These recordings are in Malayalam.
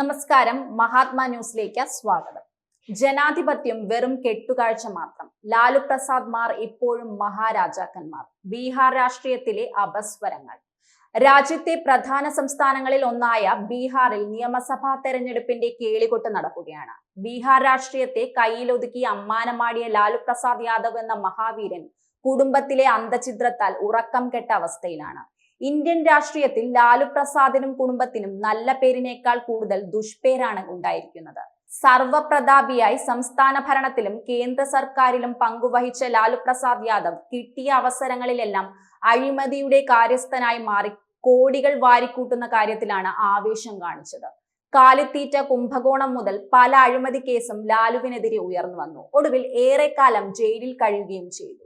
നമസ്കാരം. മഹാത്മാ ന്യൂസിലേക്ക് സ്വാഗതം. ജനാധിപത്യം വെറും കെട്ടുകാഴ്ച മാത്രം. ലാലു പ്രസാദ് മാർ ഇപ്പോഴും മഹാരാജാക്കന്മാർ. ബീഹാർ രാഷ്ട്രീയത്തിലെ അപസ്വരങ്ങൾ. രാജ്യത്തെ പ്രധാന സംസ്ഥാനങ്ങളിൽ ഒന്നായ ബീഹാറിൽ നിയമസഭാ തെരഞ്ഞെടുപ്പിന്റെ കേളികൊട്ട് നടക്കുകയാണ്. ബീഹാർ രാഷ്ട്രീയത്തെ കയ്യിലൊതുക്കി അമ്മാനമാടിയ ലാലു പ്രസാദ് യാദവ് എന്ന മഹാവീരൻ കുടുംബത്തിലെ അന്തഛിദ്രത്താൽ ഉറക്കം കെട്ട അവസ്ഥയിലാണ്. ഇന്ത്യൻ രാഷ്ട്രീയത്തിൽ ലാലു പ്രസാദിനും കുടുംബത്തിനും നല്ല പേരിനേക്കാൾ കൂടുതൽ ദുഷ്പേരാണ് ഉണ്ടായിരിക്കുന്നത്. സർവപ്രതാപിയായി സംസ്ഥാന ഭരണത്തിലും കേന്ദ്ര സർക്കാരിലും പങ്കുവഹിച്ച ലാലു പ്രസാദ് യാദവ് കിട്ടിയ അവസരങ്ങളിലെല്ലാം അഴിമതിയുടെ കാര്യസ്ഥനായി മാറി കോടികൾ വാരിക്കൂട്ടുന്ന കാര്യത്തിലാണ് ആവേശം കാണിച്ചത്. കാലിത്തീറ്റ കുംഭകോണം മുതൽ പല അഴിമതി കേസും ലാലുവിനെതിരെ ഉയർന്നു വന്നു. ഒടുവിൽ ഏറെക്കാലം ജയിലിൽ കഴിയുകയും ചെയ്തു.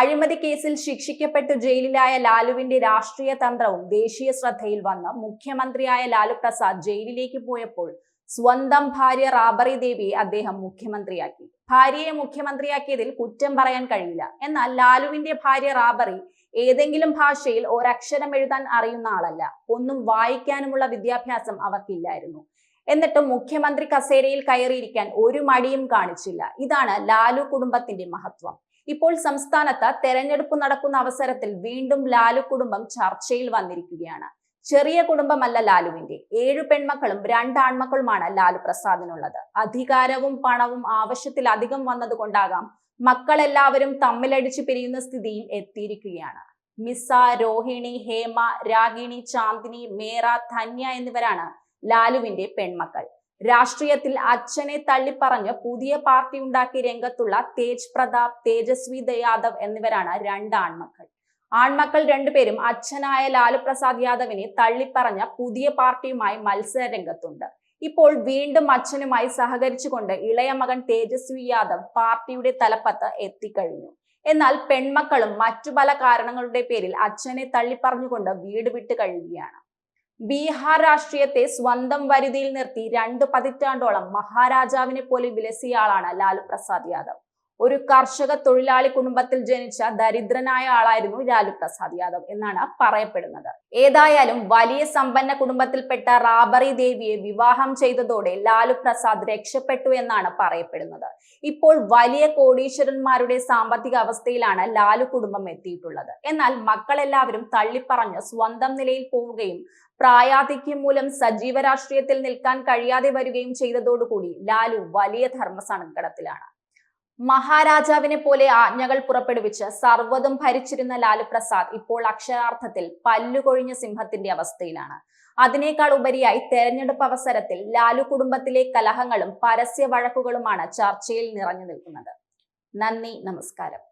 അഴിമതി കേസിൽ ശിക്ഷിക്കപ്പെട്ട് ജയിലിലായ ലാലുവിന്റെ രാഷ്ട്രീയ തന്ത്രവും ദേശീയ ശ്രദ്ധയിൽ വന്ന് മുഖ്യമന്ത്രിയായ ലാലു പ്രസാദ് ജയിലിലേക്ക് പോയപ്പോൾ സ്വന്തം ഭാര്യ റാബറി ദേവിയെ അദ്ദേഹം മുഖ്യമന്ത്രിയാക്കി. ഭാര്യയെ മുഖ്യമന്ത്രിയാക്കിയതിൽ കുറ്റം പറയാൻ കഴിയില്ല എന്നാൽ ലാലുവിന്റെ ഭാര്യ റാബറി ഏതെങ്കിലും ഭാഷയിൽ ഒരക്ഷരം എഴുതാൻ അറിയുന്ന ആളല്ല. ഒന്നും വായിക്കാനുമുള്ള വിദ്യാഭ്യാസം അവർക്കില്ലായിരുന്നു. എന്നിട്ടും മുഖ്യമന്ത്രി കസേരയിൽ കയറിയിരിക്കാൻ ഒരു മടിയും കാണിച്ചില്ല. ഇതാണ് ലാലു കുടുംബത്തിന്റെ മഹത്വം. ഇപ്പോൾ സംസ്ഥാനത്ത് തെരഞ്ഞെടുപ്പ് നടക്കുന്ന അവസരത്തിൽ വീണ്ടും ലാലു കുടുംബം ചർച്ചയിൽ വന്നിരിക്കുകയാണ്. ചെറിയ കുടുംബമല്ല ലാലുവിന്റെ ഏഴു പെൺമക്കളും രണ്ട് ആൺമക്കളുമാണ് ലാലു പ്രസാദിനുള്ളത്. അധികാരവും പണവും ആവശ്യത്തിലധികം വന്നതുകൊണ്ടാകാം മക്കളെല്ലാവരും തമ്മിലടിച്ച് പിരിയുന്ന സ്ഥിതിയിൽ എത്തിയിരിക്കുകയാണ്. മിസ രോഹിണി ഹേമ രാഗിണി ചാന്ദിനി മേറ ധന്യ എന്നിവരാണ് ലാലുവിന്റെ പെൺമക്കൾ. രാഷ്ട്രീയത്തിൽ അച്ഛനെ തള്ളിപ്പറഞ്ഞ് പുതിയ പാർട്ടി ഉണ്ടാക്കി രംഗത്തുള്ള തേജ് പ്രതാപ് തേജസ്വി യാദവ് എന്നിവരാണ് രണ്ട് ആൺമക്കൾ. ആൺമക്കൾ രണ്ടുപേരും അച്ഛനായ ലാലു പ്രസാദ് യാദവിനെ തള്ളിപ്പറഞ്ഞ പുതിയ പാർട്ടിയുമായി മത്സര രംഗത്തുണ്ട്. ഇപ്പോൾ വീണ്ടും അച്ഛനുമായി സഹകരിച്ചുകൊണ്ട് ഇളയ മകൻ തേജസ്വി യാദവ് പാർട്ടിയുടെ തലപ്പത്ത് എത്തിക്കഴിഞ്ഞു. എന്നാൽ പെൺമക്കളും മറ്റു പല കാരണങ്ങളുടെ പേരിൽ അച്ഛനെ തള്ളിപ്പറഞ്ഞുകൊണ്ട് വീട് വിട്ട് കഴിയുകയാണ്. ബീഹാർ രാഷ്ട്രീയത്തെ സ്വന്തം വരുതിയിൽ നിർത്തി രണ്ട് പതിറ്റാണ്ടോളം മഹാരാജാവിനെ പോലെ വിലസിയ ആളാണ് ലാലു പ്രസാദ് യാദവ്. ഒരു കർഷക തൊഴിലാളി കുടുംബത്തിൽ ജനിച്ച ദരിദ്രനായ ആളായിരുന്നു ലാലു പ്രസാദ് യാദവ് എന്നാണ് പറയപ്പെടുന്നത്. ഏതായാലും വലിയ സമ്പന്ന കുടുംബത്തിൽപ്പെട്ട റാബറി ദേവിയെ വിവാഹം ചെയ്തതോടെ ലാലു പ്രസാദ് രക്ഷപ്പെട്ടു എന്നാണ് പറയപ്പെടുന്നത്. ഇപ്പോൾ വലിയ കോടീശ്വരന്മാരുടെ സാമ്പത്തിക അവസ്ഥയിലാണ് ലാലു കുടുംബം എത്തിയിട്ടുള്ളത്. എന്നാൽ മക്കളെല്ലാവരും തള്ളിപ്പറഞ്ഞ് സ്വന്തം നിലയിൽ പോവുകയും പ്രായാധിക്യം മൂലം സജീവ രാഷ്ട്രീയത്തിൽ നിൽക്കാൻ കഴിയാതെ വരികയും ചെയ്തതോടുകൂടി ലാലു വലിയ ധർമ്മസങ്കടത്തിലാണ്. മഹാരാജാവിനെ പോലെ ആജ്ഞകൾ പുറപ്പെടുവിച്ച് സർവതും ഭരിച്ചിരുന്ന ലാലു പ്രസാദ് ഇപ്പോൾ അക്ഷരാർത്ഥത്തിൽ പല്ലുകൊഴിഞ്ഞ സിംഹത്തിന്റെ അവസ്ഥയിലാണ്. അതിനേക്കാൾ ഉപരിയായി തെരഞ്ഞെടുപ്പ് അവസരത്തിൽ ലാലു കുടുംബത്തിലെ കലഹങ്ങളും പരസ്യ വഴക്കുകളുമാണ് ചർച്ചയിൽ നിറഞ്ഞു നിൽക്കുന്നത്. നന്ദി നമസ്കാരം.